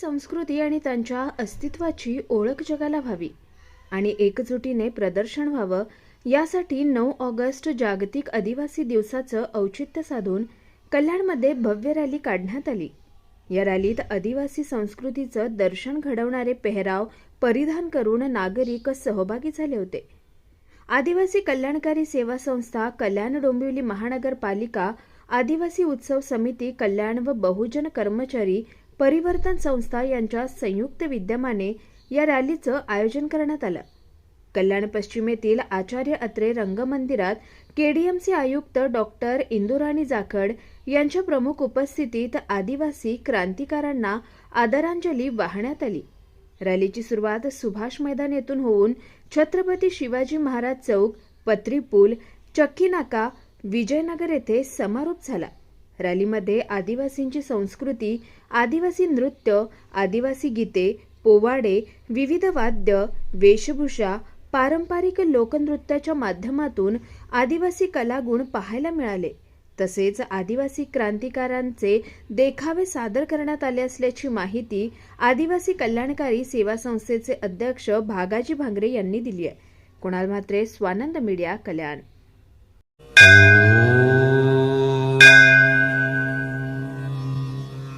संस्कृती आणि त्यांच्या अस्तित्वाची ओळख जगाला व्हावी आणि एकजुटीने प्रदर्शन व्हावं यासाठी नऊ ऑगस्ट जागतिक आदिवासी दिवसाचं औचित्य साधून कल्याणमध्ये भव्य रॅली काढण्यात आली. या रॅलीत आदिवासी संस्कृतीचं दर्शन घडवणारे पेहराव परिधान करून नागरिक सहभागी झाले होते. आदिवासी कल्याणकारी सेवा संस्था कल्याण डोंबिवली महानगरपालिका आदिवासी उत्सव समिती कल्याण व बहुजन कर्मचारी परिवर्तन संस्था यांच्या संयुक्त विद्यमाने या रॅलीचं आयोजन करण्यात आलं. कल्याण पश्चिमेतील आचार्य अत्रे रंगमंदिरात केडीएमसी आयुक्त डॉक्टर इंदुराणी जाखड यांच्या प्रमुख उपस्थितीत आदिवासी क्रांतिकारांना आदरांजली वाहण्यात आली. रॅलीची सुरुवात सुभाष मैदान येथून होऊन छत्रपती शिवाजी महाराज चौक पत्री पूल चक्की नाका विजयनगर येथे समारोप झाला. रॅलीमध्ये आदिवासींची संस्कृती आदिवासी नृत्य आदिवासी गीते पोवाडे विविध वाद्य वेशभूषा पारंपरिक लोकनृत्याच्या माध्यमातून आदिवासी कलागुण पाहायला मिळाले. तसेच आदिवासी क्रांतिकारांचे देखावे सादर करण्यात आले असल्याची माहिती आदिवासी कल्याणकारी सेवा संस्थेचे अध्यक्ष भागाजी भांगरे यांनी दिली आहे. कुणाल म्हात्रे स्वानंद मीडिया कल्याण.